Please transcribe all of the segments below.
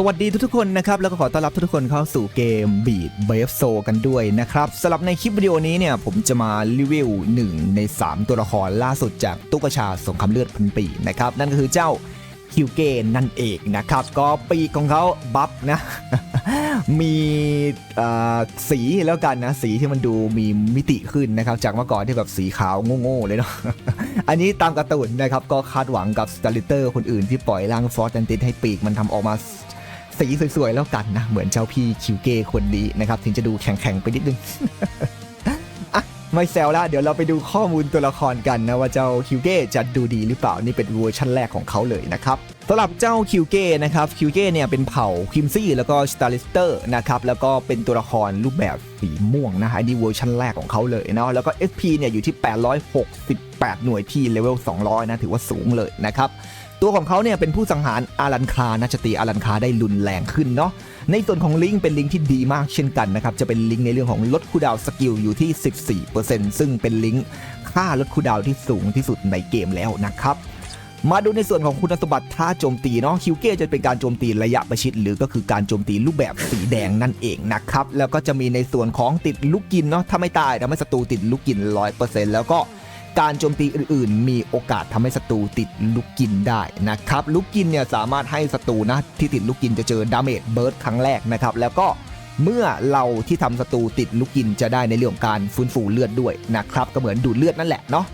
สวัสดีทุกๆคนนะครับแล้วก็ขอต้อนรับทุกๆคนเข้าสู่เกม Beat b a v e s o กันด้วยนะครับสำหรับในคลิปวิดีโอนี้เนี่ยผมจะมารีวิว1ใน 3 ตัวละครล่าสุดจากตุ๊กชาสงครามเลือดพันปีนะครับนั่นก็คือเจ้าคิวเกนนั่นเองนะครับ ก็ปีกของเขาบัฟนะ มีเอ่อสีแล้วกันนะสีที่มันดูมีมิติขึ้นนะครับ จากเมื่อก่อนที่แบบสีขาวโง่ๆเลยเนาะอันนี้ตามการ์ตูนนะครับ ก็คาดหวังกับสตาร์ลิเตอร์คนอื่นที่ปล่อยร่างฟอร์ตันตินให้ปีกมันทำออกมา สีสวยๆแล้วกันนะ เหมือนเจ้าพี่คิวเก้คนนี้นะครับ ถึงจะดูแข็งๆไปนิดนึงไม่แซวละเดี๋ยวเราไปดูข้อมูลตัวละครกันนะว่าเจ้าคิวเก้จะดูดีหรือเปล่านี่เป็นเวอร์ชันแรกของเขาเลยนะครับ สำหรับเจ้าคิวเก้นะครับคิวเก้เนี่ยเป็นเผ่าคิมซี่แล้วก็สตาริสเตอร์นะครับแล้วก็เป็นตัวละครรูปแบบสีม่วงนะฮะอันนี่เวอร์ชันแรกของเขาเลยเนาะแล้วก็ SP เนี่ยอยู่ที่ 868 หน่วยที่เลเวล 200 นะถือว่าสูงเลยนะครับตัวของเขาเนี่ยเป็นผู้สังหารอารันคานะจะตีอารันคาได้รุนแรงขึ้นเนาะในส่วนของลิงเป็นลิงที่ดีมากเช่นกันนะครับ จะเป็นลิงในเรื่องของลดคูดาวสกิลอยู่ที่ 14%ซึ่งเป็นลิงค่าลดคูดาวที่สูงที่สุดในเกมแล้วนะครับ มาดูในส่วนของคุณสมบัติท่าโจมตีเนาะคิวเก้จะเป็นการโจมตีระยะประชิด หรือก็คือการโจมตีรูปแบบสีแดงนั่นเองนะครับ แล้วก็จะมีในส่วนของติดลูกกินเนาะถ้าไม่ตายทำให้ศัตรูติดลูกกิน 100%แล้วก็การโจมตีอื่นๆ มีโอกาสทำให้ศัตรูติดลูกกินได้นะครับลูกกินเนี่ยสามารถให้ศัตรูนะที่ติดลูกกินจะเจอดาเมจเบิร์ดครั้งแรกนะครับแล้วก็เมื่อเราที่ทำศัตรูติดลูกกินจะได้ในเรื่องของการฟื้นฟูเลือดด้วยนะครับก็เหมือนดูดเลือดนั่นแหละเนาะ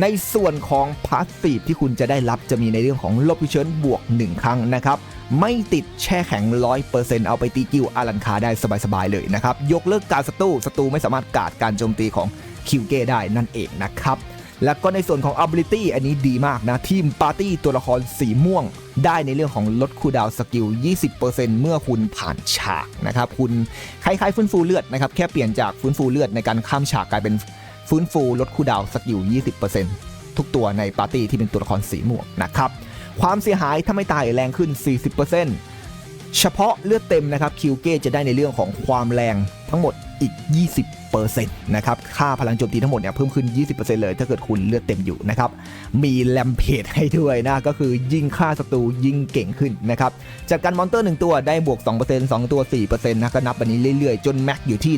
ในส่วนของพาสซีฟที่คุณจะได้รับจะมีในเรื่องของลบพิเชิญบวก 1 ครั้งนะครับ ไม่ติดแช่แข็ง 100%เอาไปตีกิวอารันคาได้สบายๆเลยนะครับ ยกเลิกการศัตรูศัตรูไม่สามารถกาดการโจมตีของคิวเก้ได้นั่นเองนะครับแล้วก็ในส่วนของ ability อันนี้ดีมากนะ ทีมปาร์ตี้ตัวละครสีม่วง ได้ในเรื่องของลดคูดาวสกิล 20%เมื่อคุณผ่านฉากนะครับ คุณคล้ายๆฟื้นฟูเลือดนะครับ แค่เปลี่ยนจากฟื้นฟูเลือดในการข้ามฉากกลายเป็น ฟื้นฟูลดคูดาวน์สกิล20%ทุกตัวในปาร์ตี้ที่เป็นตัวละครสีม่วงนะครับความเสียหายถ้าไม่ตายแรงขึ้น 40%เฉพาะเลือดเต็มนะครับคิวเก้จะได้ในเรื่องของความแรงทั้งหมดอีก 20%นะครับ ค่าพลังโจมตีทั้งหมดเนี่ยเพิ่มขึ้น 20%เลย ถ้าเกิดคุณเลือดเต็มอยู่นะครับ มีแลมเพจให้ด้วยนะ ก็คือยิงค่าศัตรูยิงเก่งขึ้นนะครับจากการมอนเตอร์ 1 ตัวได้บวก 2% 2 ตัว 4%นะ ก็นับแบบนี้เรื่อยๆ จนแม็กอยู่ที่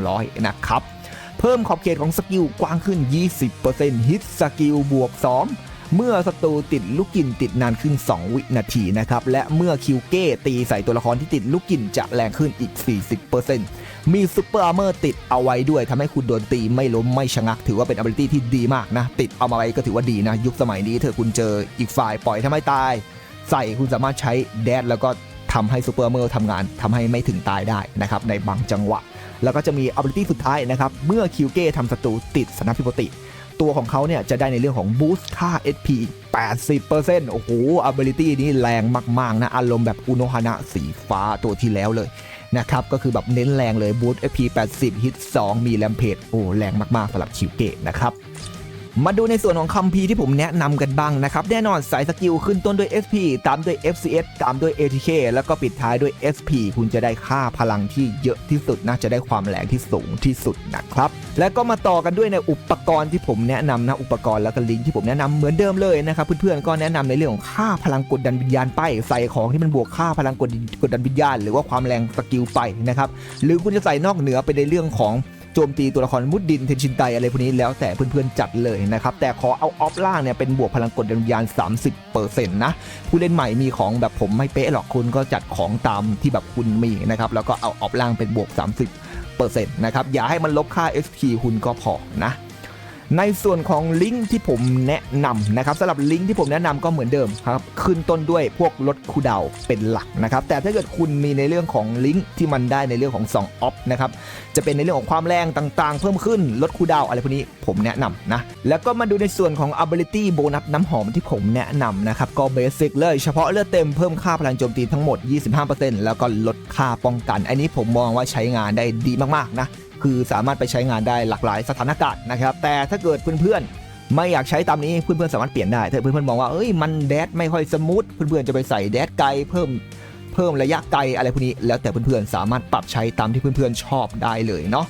100 นะครับ เพิ่มขอบเขตของสกิลกว้างขึ้น 20%ฮิตสกิลบวก 2 เมื่อศัตรูติดลูกกินติดนานขึ้น 2 วินาทีนะครับ และเมื่อคิวเก้ตีใส่ตัวละครที่ติดลูกกินจะแรงขึ้นอีก 40%มีซูเปอร์อาร์เมอร์ติดเอาไว้ด้วยทำให้คุณโดนตีไม่ล้มไม่ชะงัก ถือว่าเป็น ability ที่ดีมากนะ ติดเอามาไว้ก็ถือว่าดีนะ ยุคสมัยนี้เธอคุณเจออีกฝ่ายปล่อยทำให้ตาย ใส่คุณสามารถใช้แดดแล้วก็ทำให้ซูเปอร์อาร์เมอร์ทำงานทำให้ไม่ถึงตายได้นะครับในบางจังหวะ แล้วก็จะมี ability สุดท้ายนะครับ เมื่อคิวเก้ทำศัตรูติดสนาพิปติ ตัวของเขาเนี่ยจะได้ในเรื่องของบูสต์ค่า SP อีก 80%โอ้โห ability นี้แรงมาก ๆ นะ อารมณ์แบบอุโนฮานะสีฟ้าตัวที่แล้วเลยนะครับ ก็คือแบบเน้นแรงเลยบูสต์ SP 80 ฮิต 2 มีแรมเพจโอ้แรงมาก ๆสำหรับคิวเก้นะครับ มาดูในส่วนของคัมภีร์ที่ผมแนะนำกันบ้างนะครับ แน่นอนสายสกิลขึ้นต้นด้วย SP ตามด้วย FCS ตามด้วย ATK แล้วก็ปิดท้ายด้วย SP คุณจะได้ค่าพลังที่เยอะที่สุดนะจะได้ความแรงที่สูงที่สุดนะครับ แล้วก็มาต่อกันด้วยในอุปกรณ์ที่ผมแนะนำนะอุปกรณ์แล้วก็ลิงก์ที่ผมแนะนำเหมือนเดิมเลยนะครับเพื่อนๆก็แนะนำในเรื่องของค่าพลังกดดันวิญญาณไป ใส่ของที่มันบวกค่าพลังกดกดดันวิญญาณ หรือว่าความแรงสกิลไปนะครับหรือคุณจะใส่นอกเหนือไปในเรื่องของ โจมตีตัวละครมุดดินเทนชินไตอะไรพวกนี้แล้วแต่เพื่อนๆจัดเลยนะครับ แต่ขอเอาออฟล่างเนี่ยเป็นบวกพลังกดวิญญาณ 30%นะผู้เล่นใหม่มีของแบบผมไม่เป๊ะหรอกคุณก็จัดของตามที่แบบคุณมีนะครับแล้วก็เอาออฟล่างเป็นบวก 30%นะครับอย่าให้มันลบค่า SP คุณก็พอนะ ในส่วนของลิงก์ที่ผมแนะนำนะครับสำหรับลิงก์ที่ผมแนะนำก็เหมือนเดิมครับขึ้นต้นด้วยพวกลดคูลดาวเป็นหลักนะครับแต่ถ้าเกิดคุณมีในเรื่องของลิงก์ที่มันได้ในเรื่องของ2ออฟนะครับจะเป็นในเรื่องของความแรงต่างๆ เพิ่มขึ้นลดคูลดาวอะไรพวกนี้ผมแนะนำนะแล้วก็มาดูในส่วนของ ability โบนัสน้ำหอมที่ผมแนะนำนะครับก็เบสิกเลยเฉพาะเลือดเต็มเพิ่มค่าพลังโจมตีทั้งหมด 25%แล้วก็ลดค่าป้องกัน อันนี้ผมมองว่าใช้งานได้ดีมากๆนะ คือสามารถไปใช้งานได้หลากหลายสถานการณ์นะครับ แต่ถ้าเกิดเพื่อนๆ ไม่อยากใช้ตามนี้เพื่อนๆสามารถเปลี่ยนได้ถ้าเพื่อนๆมองว่าเอ้ยมันแดดไม่ค่อยสมูทเพื่อนๆจะไปใส่แดดไกลเพิ่มเพิ่มระยะไกลอะไรพวกนี้ แล้วแต่เพื่อนๆสามารถปรับใช้ตามที่เพื่อนๆชอบได้เลยเนาะ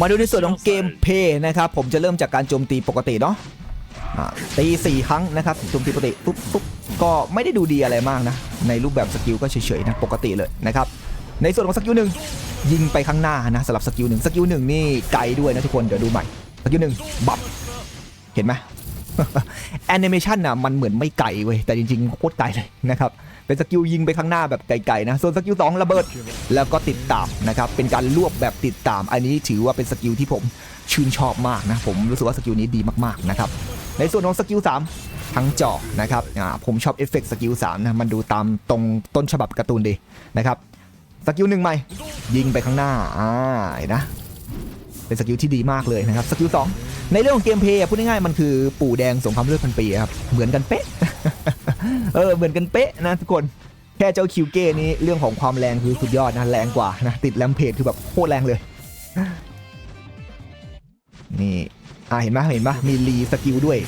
มาดูในส่วนของเกมเพย์นะครับผมจะเริ่มจากการโจมตีปกติเนาะตีสี่ครั้งนะครับโจมตีปกติปุ๊บปุ๊บก็ไม่ได้ดูดีอะไรมากนะ ในรูปแบบสกิลก็เฉยๆนะปกติเลยนะครับในส่วนของสกิลหนึ่ง ยิงไปข้างหน้านะสำหรับสกิลหนึ่งสกิลหนึ่งนี่ไกลด้วยนะทุกคนเดี๋ยวดูใหม่สกิลหนึ่งบับเห็นไหมแอนิเมชันน่ะมันเหมือนไม่ไกลเว้ยแต่จริงๆโคตรไกลเลยนะครับเป็นสกิลยิงไปข้างหน้าแบบไกลๆนะ ส่วนสกิลสองระเบิดแล้วก็ติดตามนะครับ เป็นการรวบแบบติดตาม อันนี้ถือว่าเป็นสกิลที่ผมชื่นชอบมากนะ ผมรู้สึกว่าสกิลนี้ดีมากๆนะครับ ในส่วนของสกิล3ทั้งจอนะครับผมชอบเอฟเฟกต์สกิล3นะ มันดูตามตรงต้นฉบับการ์ตูนดีนะครับ สกิลหนึ่งใหม่ ยิงไปข้างหน้าอ่าเห็นนะเป็นสกิลที่ดีมากเลยนะครับสกิลสองในเรื่องของเกมเพย์พูดง่ายๆมันคือปู่แดงสงครามเลือดพันปีครับเหมือนกันเป๊ะเออเหมือนกันเป๊ะนะทุกคนแค่เจ้าคิวเก้นี้เรื่องของความแรงคือสุดยอดนะแรงกว่านะติดแรมเพจคือแบบโคตรแรงเลยนี่อ่าเห็นไหมเห็นไหมมีรีสกิลด้วย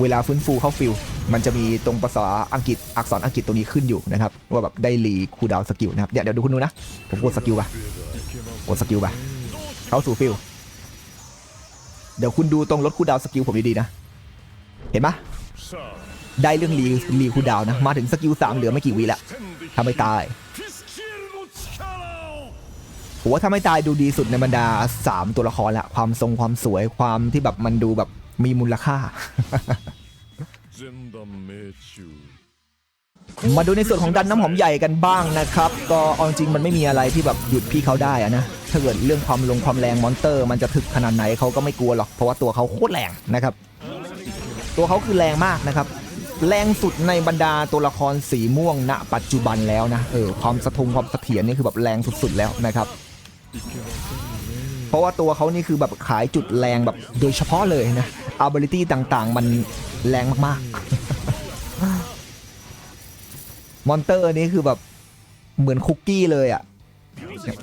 เวลาฟื้นฟูเข้าฟิลมันจะมีตรงภาษาอังกฤษอักษรอังกฤษตรงนี้ขึ้นอยู่นะครับว่าแบบได้รีคูดาวสกิลนะครับเดี๋ยวเดี๋ยวดูคุณดูนะผมกดสกิลปะกดสกิลปะเข้าสู่ฟิลเดี๋ยวคุณดูตรงลดคูดาวสกิลผมดีๆนะ เห็นปะได้เรื่องรีรีคูดาวนะ มาถึงสกิลสามเหลือไม่กี่วิแล้วทำไม่ตายผมว่าถ้าไม่ตายดูดีสุดในบรรดา 3 ตัวละครละความทรงความสวยความที่แบบมันดูแบบ มีมูลค่า มาดูในส่วนของดันน้ำหอมใหญ่กันบ้างนะครับ ก็เอาจริงมันไม่มีอะไรที่แบบหยุดพี่เขาได้อะนะ ถ้าเกิดเรื่องความลงความแรงมอนเตอร์ มันจะถึกขนาดไหนเขาก็ไม่กลัวหรอก เพราะว่าตัวเขาโคตรแรงนะครับ ตัวเขาคือแรงมากนะครับ แรงสุดในบรรดาตัวละครสีม่วงณ ปัจจุบันแล้วนะ เออความสะทุงความเสถียรนี่คือแบบแรงสุดๆแล้วนะครับ เพราะว่าตัวเขานี่คือแบบขายจุดแรงแบบโดยเฉพาะเลยนะ ability ต่างๆ มันแรงมากๆ มอนเตอร์นี้คือแบบเหมือนคุกกี้เลยอะ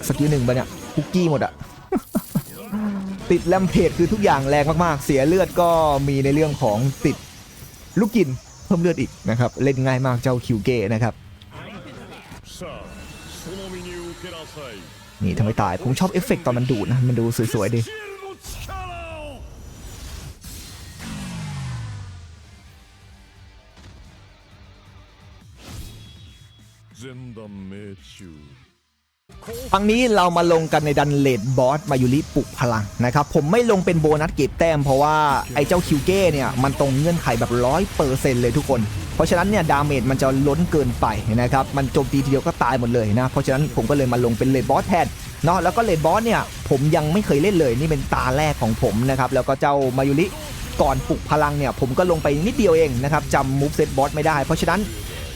สกิลหนึ่งปะเนี่ยคุกกี้หมดอะติดแลมเพจคือทุกอย่างแรงมากๆ เสียเลือดก็มีในเรื่องของติดลูกกินเพิ่มเลือดอีกนะครับ เล่นง่ายมากเจ้าคิวเกนะครับ นี่ทำไมตาย ผมชอบเอฟเฟกตอนมันดูนะ มันดูสวยๆดิทางนี้เรามาลงกันในดันเลดบอสมายุริปลุกพลังนะครับผมไม่ลงเป็นโบนัสเก็บแต้มเพราะว่าไอ้เจ้าคิวเก้เนี่ย มันตรงเงื่อนไขแบบร้อยเปอร์เซ็นต์เลยทุกคน เพราะฉะนั้นเนี่ยดาเมจมันจะล้นเกินไปนะครับมันโจมตีทีเดียวก็ตายหมดเลยนะเพราะฉะนั้นผมก็เลยมาลงเป็นเลดบอสแทนเนาะแล้วก็เลดบอสเนี่ยผมยังไม่เคยเล่นเลยนี่เป็นตาแรกของผมนะครับแล้วก็เจ้ามายุริก่อนปลุกพลังเนี่ยผมก็ลงไปนิดเดียวเองนะครับจำมูฟเซตบอสไม่ได้ เพราะฉะนั้น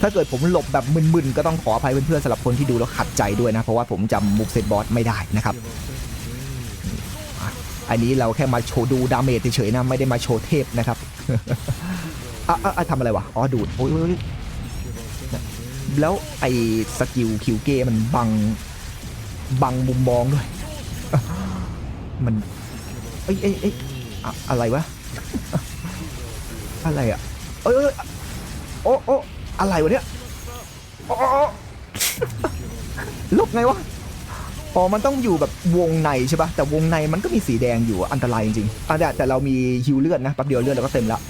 ถ้าเกิดผมหลบแบบมึนๆก็ต้องขออภัยเพื่อนๆสำหรับคนที่ดูแล้วขัดใจด้วยนะเพราะว่าผมจำมุกเซตบอสไม่ได้นะครับอันนี้เราแค่มาโชว์ดูดาเมจเฉยๆนะไม่ได้มาโชว์เทพนะครับ อะอะอะทำอะไรวะ อ๋อ ดูดโอ้ยโอ้ยโอ้ยแล้วไอ้สกิลคิวเกมันบัง บังมุมมองด้วย มัน เอ้ยเอ้ยเอ้ยอะอะไรวะ อะไรอะ เอ้ยเอ้ยโอ้โอ้อะไรวะเนี่ยโอ้โอ้โอ้ลบไงวะ อ๋อ มันต้องอยู่แบบวงในใช่ปะแต่วงในมันก็มีสีแดงอยู่อะอันตรายจริงๆอะแต่แต่เรามีฮิวเลือดนะแป๊บเดียวเลือดเราก็เต็มแล้ว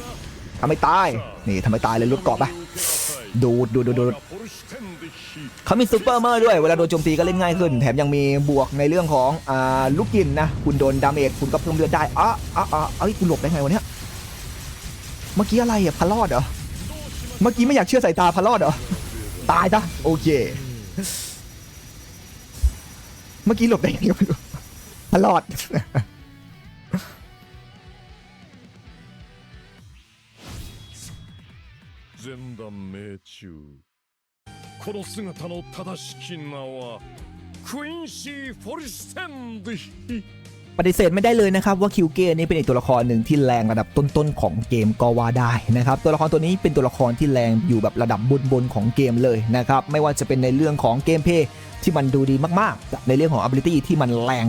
ทำไมตาย นี่ทำไมตายเลยลุดเกาะปะดูดดูดดูดเขามีซูเปอร์เมอร์ด้วย เวลาโดนโจมตีก็เล่นง่ายขึ้น แถมยังมีบวกในเรื่องของอ่าลูกกินนะ คุณโดนดาเมจคุณก็เพิ่มเลือดได้อ้าอ้าอ้าเอ้ยคุณหลบได้ไงวะเนี้ยเมื่อกี้อะไรอะพารอดเหรอ เมื่อกี้ไม่อยากเชื่อสายตาพารอดเหรอ ตายซะโอเค เมื่อกี้หลบได้ไงวะพารอด 前段命中この姿の正しき名はクインシー・フォルシュテンで引い ปฏิเสธไม่ได้เลยนะครับว่าคิวเกนี่เป็นอีกตัวละครหนึ่งที่แรงระดับต้นๆของเกมก็ว่าได้นะครับตัวละครตัวนี้เป็นตัวละครที่แรงอยู่แบบระดับบนๆของเกมเลยนะครับไม่ว่าจะเป็นในเรื่องของเกมเพลย์ที่มันดูดีมากๆ ในเรื่องของ ability ที่มันแรง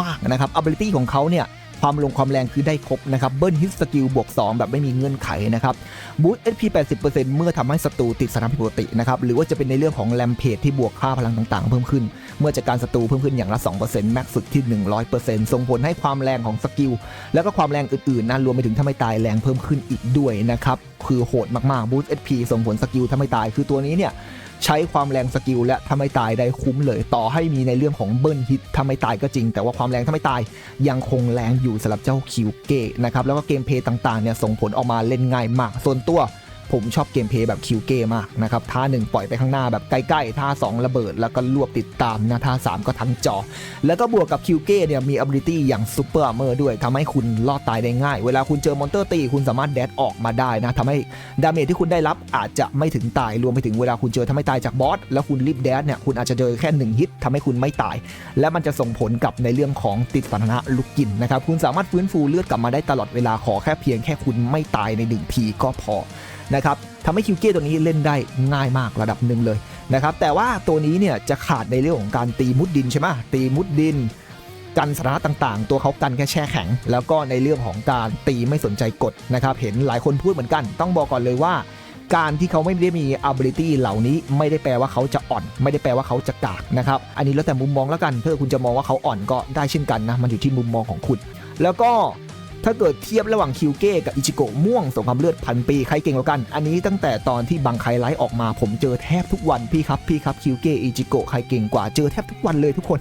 มากๆนะครับ ability ของเขาเนี่ย ความลงความแรงคือได้ครบนะครับเบิ้ลฮิตสกิลบวก 2 แบบไม่มีเงื่อนไขนะครับบูสต์ HP 80%เมื่อทำให้ศัตรูติดสถานผิดปกตินะครับหรือว่าจะเป็นในเรื่องของแรมเพจที่บวกค่าพลังต่างๆ เพิ่มขึ้น เมื่อจัดการศัตรูเพิ่มขึ้นอย่างละ 2%แม็กสุดที่ 100%ส่งผลให้ความแรงของสกิลแล้วก็ความแรงอื่นๆนะรวมไปถึงถ้าไม่ตายแรงเพิ่มขึ้นอีกด้วยนะครับคือโหดมากๆ Boost HP ส่งผลสกิลถ้าไม่ตายคือตัวนี้เนี่ย ใช้ความแรงสกิลและทำให้ตายได้คุ้มเลย ต่อให้มีในเรื่องของเบิ้ลฮิตทำให้ตายก็จริง แต่ว่าความแรงทำให้ตายยังคงแรงอยู่สำหรับเจ้าคิวเกะนะครับแล้วก็เกมเพย์ต่างๆเนี่ยส่งผลออกมาเล่นง่ายมากส่วนตัว ผมชอบเกมเพย์แบบคิวเกมากนะครับท่าหนึ่งปล่อยไปข้างหน้าแบบใกล้ๆท่าสองระเบิด แล้วก็รวบติดตามนะท่าสามก็ทั้งจอ แล้วก็บวกกับคิวเกเนี่ยมี ability อย่างซูเปอร์อาร์เมอร์ด้วยทำให้คุณรอดตายได้ง่าย เวลาคุณเจอมอนเตอร์ตีคุณสามารถแดดออกมาได้นะทำให้ดาเมจที่คุณได้รับอาจจะไม่ถึงตายรวมไปถึงเวลาคุณเจอทำให้ตายจากบอสแล้วคุณรีบแดดเนี่ยคุณอาจจะเจอแค่หนึ่งฮิตทำให้คุณไม่ตาย และมันจะส่งผลกับในเรื่องของติดสถานะลุกกินนะครับคุณสามารถฟื้นฟูเลือดกลับมาได้ตลอดเวลาขอแค่เพียงแค่คุณไม่ตายในหนึ่งทีก็พอ นะครับทำให้คิวเก้ตัวนี้เล่นได้ง่ายมากระดับหนึ่งเลยนะครับแต่ว่าตัวนี้เนี่ยจะขาดในเรื่องของการตีมุดดินใช่ไหมตีมุดดินกันสถานะต่างๆ ตัวเขากันแค่แช่แข็ง แล้วก็ในเรื่องของการตีไม่สนใจกฎนะครับเห็นหลายคนพูดเหมือนกัน ต้องบอกก่อนเลยว่า การที่เขาไม่ได้มี ability เหล่านี้ไม่ได้แปลว่าเขาจะอ่อน ไม่ได้แปลว่าเขาจะกากนะครับอันนี้แล้วแต่มุมมองแล้วกันถ้าคุณจะมองว่าเขาอ่อนก็ได้เช่นกันนะมันอยู่ที่มุมมองของคุณ แล้วก็ ถ้าเกิดเทียบระหว่างคิวเก้กับอิจิโกะม่วงสงครามเลือดพันปีใครเก่งกว่ากัน อันนี้ตั้งแต่ตอนที่บังไคไลท์ออกมาผมเจอแทบทุกวันพี่ครับพี่ครับคิวเก้อิจิโกะใครเก่งกว่าเจอแทบทุกวันเลยทุกคน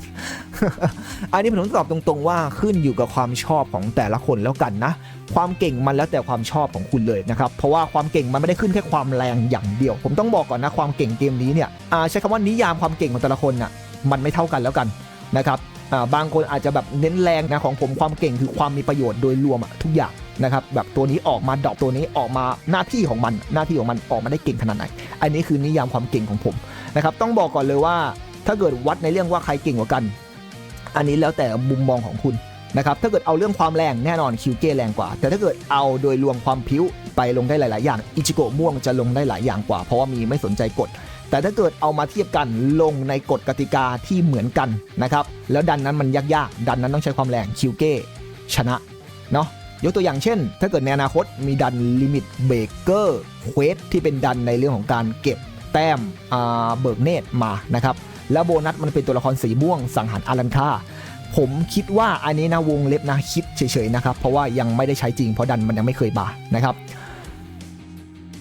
อันนี้ผมตอบตรงๆว่าขึ้นอยู่กับความชอบของแต่ละคนแล้วกันนะ ความเก่งมันแล้วแต่ความชอบของคุณเลยนะครับเพราะว่าความเก่งมันไม่ได้ขึ้นแค่ความแรงอย่างเดียว ผมต้องบอกก่อนนะความเก่งเกมนี้เนี่ยใช้คำว่านิยามความเก่งของแต่ละคนน่ะมันไม่เท่ากันแล้วกันนะครับ บางคนอาจจะแบบเน้นแรงนะของผมความเก่งคือความมีประโยชน์โดยรวมอะทุกอย่างนะครับแบบตัวนี้ออกมาดอกตัวนี้ออกมาหน้าที่ของมัน หน้าที่ของมันออกมาได้เก่งขนาดไหน อันนี้คือนิยามความเก่งของผมนะครับต้องบอกก่อนเลยว่าถ้าเกิดวัดในเรื่องว่าใครเก่งกว่ากัน อันนี้แล้วแต่มุมมองของคุณนะครับถ้าเกิดเอาเรื่องความแรงแน่นอนคิวเก้แรงกว่า แต่ถ้าเกิดเอาโดยรวมความพิ้วไปลงได้หลาย ๆ อย่างอิจิโกะม่วงจะลงได้หลายอย่างกว่า เพราะว่ามีไม่สนใจกฎ แต่ถ้าเกิดเอามาเทียบกันลงในกฎกติกาที่เหมือนกันนะครับ แล้วดันนั้นมันยากๆ ดันนั้นต้องใช้ความแรงคิวเก้ชนะเนาะยกตัวอย่างเช่น ถ้าเกิดในอนาคตมีดันลิมิตเบเกอร์เควสที่เป็นดันในเรื่องของการเก็บแต้มเบิกเนตรมานะครับ แล้วโบนัสมันเป็นตัวละครสีม่วงสังหารอารันคาผมคิดว่าอันนี้นะวงเล็บนะคิดเฉยๆนะครับ เพราะว่ายังไม่ได้ใช้จริงเพราะดันมันยังไม่เคยบานะครับ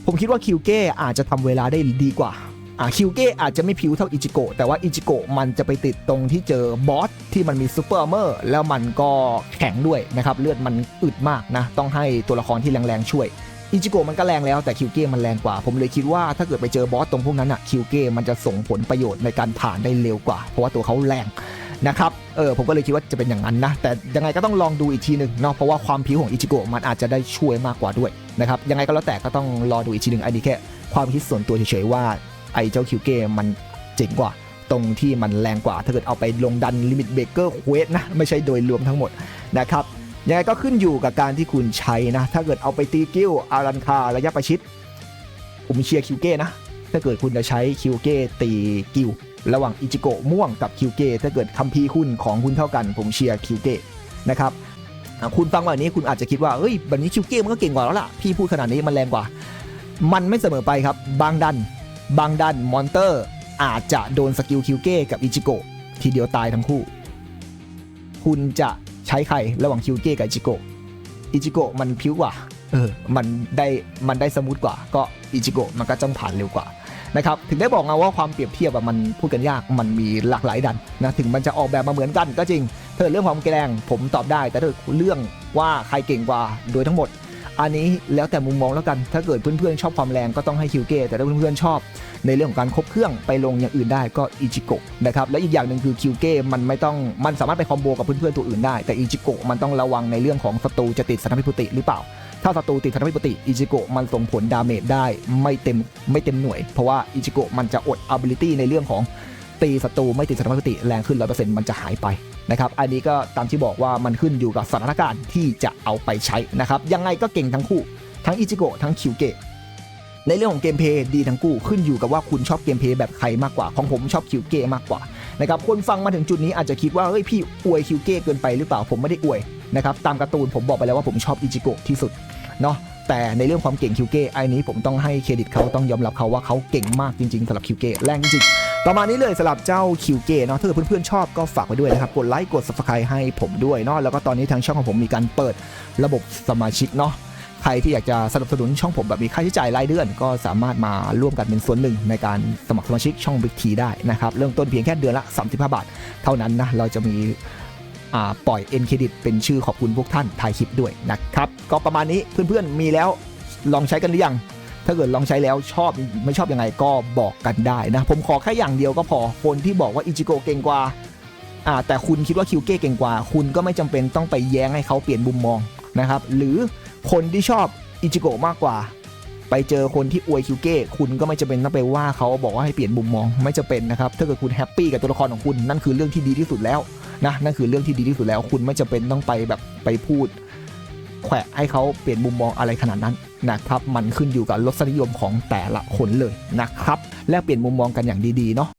ผมคิดว่าคิวเก้อาจจะทำเวลาได้ดีกว่า อ่าคิวเก้อาจจะไม่ผิวเท่าอิจิโกะแต่ว่าอิจิโกะมันจะไปติดตรงที่เจอบอสที่มันมีซูเปอร์เมอร์แล้วมันก็แข็งด้วยนะครับเลือดมันอึดมากนะต้องให้ตัวละครที่แรงๆช่วยอิจิโกะมันก็แรงแล้วแต่คิวเก้มันแรงกว่า ผมเลยคิดว่าถ้าเกิดไปเจอบอสตรงพวกนั้นอะคิวเก้มันจะส่งผลประโยชน์ในการผ่านได้เร็วกว่า เพราะว่าตัวเขาแรงนะครับเออผมก็เลยคิดว่าจะเป็นอย่างนั้นนะ แต่ยังไงก็ต้องลองดูอีกทีหนึ่งเนาะเพราะว่าความผิวของอิจิโกะมันอาจจะได้ช่วยมากกว่าด้วยนะครับยังไงก็แล้วแต่ก็ต้องรอดูอีกทีหนึ่งอันนี้แค่ความคิดส่วนตัวเฉยๆว่า ไอ้เจ้าคิวเกมันเจ๋งกว่า ตรงที่มันแรงกว่า ถ้าเกิดเอาไปลงดันลิมิตเบเกอร์เควสนะ ไม่ใช่โดยรวมทั้งหมดนะครับยังไงก็ขึ้นอยู่กับการที่คุณใช้นะ ถ้าเกิดเอาไปตีกิ้วอารันคาระยะประชิดผมเชียร์คิวเก้นะ ถ้าเกิดคุณจะใช้คิวเก้ตีกิ้วระหว่างอิจิโกะม่วงกับคิวเก้ถ้าเกิดคัมภีคุณของคุณเท่ากัน ผมเชียร์คิวเก้นะครับคุณฟังแบบนี้คุณอาจจะคิดว่าเอ้ยแบบนี้คิวเก้มันก็เก่งกว่าแล้วล่ะพี่พูดขนาดนี้มันแรงกว่า มันไม่เสมอไปครับบางดัน บางดันมอนเตอร์อาจจะโดนสกิลคิวเก้กับอิจิโกะทีเดียวตายทั้งคู่ คุณจะใช้ใครระหว่างคิวเก้กับอิจิโกะอิจิโกะมันพิ้วกว่าเออมันได้มันได้สมูทกว่า ก็อิจิโกะมันก็จ้องผ่านเร็วกว่านะครับถึงได้บอกไงว่าความเปรียบเทียบอะมันพูดกันยากมันมีหลากหลายดันนะถึงมันจะออกแบบมาเหมือนกันก็จริงถ้าเกิดเรื่องความแกร่งผมตอบได้ แต่ถ้าเกิดเรื่องว่าใครเก่งกว่าโดยทั้งหมด อันนี้แล้วแต่มุมมองแล้วกัน ถ้าเกิดเพื่อนๆชอบความแรงก็ต้องให้คิวเก้แต่ถ้าเพื่อนๆชอบ ในเรื่องของการครบเครื่องไปลงอย่างอื่นได้ก็อิจิโกะนะครับและอีกอย่างหนึ่งคือคิวเก้มันไม่ต้องมันสามารถไปคอมโบกับเพื่อนๆตัวอื่นได้แต่อิจิโกะมันต้องระวังในเรื่องของศัตรูจะติดสถานพิพุติหรือเปล่าถ้าศัตรูติดสถานพิพุติอิจิโกะมันส่งผลดาเมจได้ไม่เต็มไม่เต็มหน่วย เพราะว่าอิจิโกะมันจะอด ability ในเรื่องของตีศัตรูไม่ติดสถานพิพุติแรงขึ้น 100%มันจะหายไป นะครับอันนี้ก็ตามที่บอกว่ามันขึ้นอยู่กับสถานการณ์ที่จะเอาไปใช้นะครับยังไงก็เก่งทั้งคู่ ทั้งอิจิโกะทั้งคิวเกะในเรื่องของเกมเพย์ดีทั้งคู่ขึ้นอยู่กับว่าคุณชอบเกมเพย์แบบใครมากกว่า ของผมชอบคิวเกะมากกว่านะครับคนฟังมาถึงจุดนี้อาจจะคิดว่าเฮ้ยพี่อวยคิวเก้เกินไปหรือเปล่าผมไม่ได้อวยนะครับตามการ์ตูนผมบอกไปแล้วว่าผมชอบอิจิโกะที่สุดเนาะแต่ในเรื่องความเก่งคิวเก้ไอ้นี้ผมต้องให้เครดิตเขาต้องยอมรับเขาว่าเขาเก่งมากจริงๆสำหรับคิวเก้แรงจริง ประมาณนี้เลยสำหรับเจ้าคิวเกเนาะถ้าเกิดเพื่อนๆชอบก็ฝากไว้ด้วยนะครับ กดไลค์กด subscribe ให้ผมด้วยเนาะแล้วก็ตอนนี้ทางช่องของผมมีการเปิดระบบสมาชิกเนาะใครที่อยากจะสนับสนุนช่องผมแบบมีค่าใช้จ่ายรายเดือน ก็สามารถมาร่วมกันเป็นส่วนหนึ่งในการสมัครสมาชิกช่องบิ๊กทีได้นะครับเริ่มต้นเพียงแค่เดือนละ 35 บาท เท่านั้นนะเราจะมีปล่อยเอ็นเครดิตเป็นชื่อขอบคุณพวกท่านถ่ายคลิปด้วยนะครับก็ประมาณนี้เพื่อนๆมีแล้วลองใช้กันหรือยัง ถ้าเกิดลองใช้แล้วชอบไม่ชอบยังไงก็บอกกันได้นะ ผมขอแค่อย่างเดียวก็พอคนที่บอกว่าอิจิโกเก่งกว่าอ่าแต่คุณคิดว่าคิวเก้เก่งกว่า คุณก็ไม่จำเป็นต้องไปแย้งให้เขาเปลี่ยนมุมมองนะครับหรือคนที่ชอบอิจิโกะมากกว่า ไปเจอคนที่อวยคิวเก้คุณก็ไม่จำเป็นต้องไปว่าเขาบอกว่าให้เปลี่ยนมุมมองไม่จำเป็นนะครับถ้าเกิดคุณแฮปปี้กับตัวละครของคุณนั่นคือเรื่องที่ดีที่สุดแล้วนะนั่นคือเรื่องที่ดีที่สุดแล้ว คุณไม่จำเป็นต้องไปแบบไปพูด แขวะให้เขาเปลี่ยนมุมมองอะไรขนาดนั้น นะครับมันขึ้นอยู่กับรสนิยมของแต่ละคนเลยนะครับแลกเปลี่ยนมุมมองกันอย่างดีๆเนาะ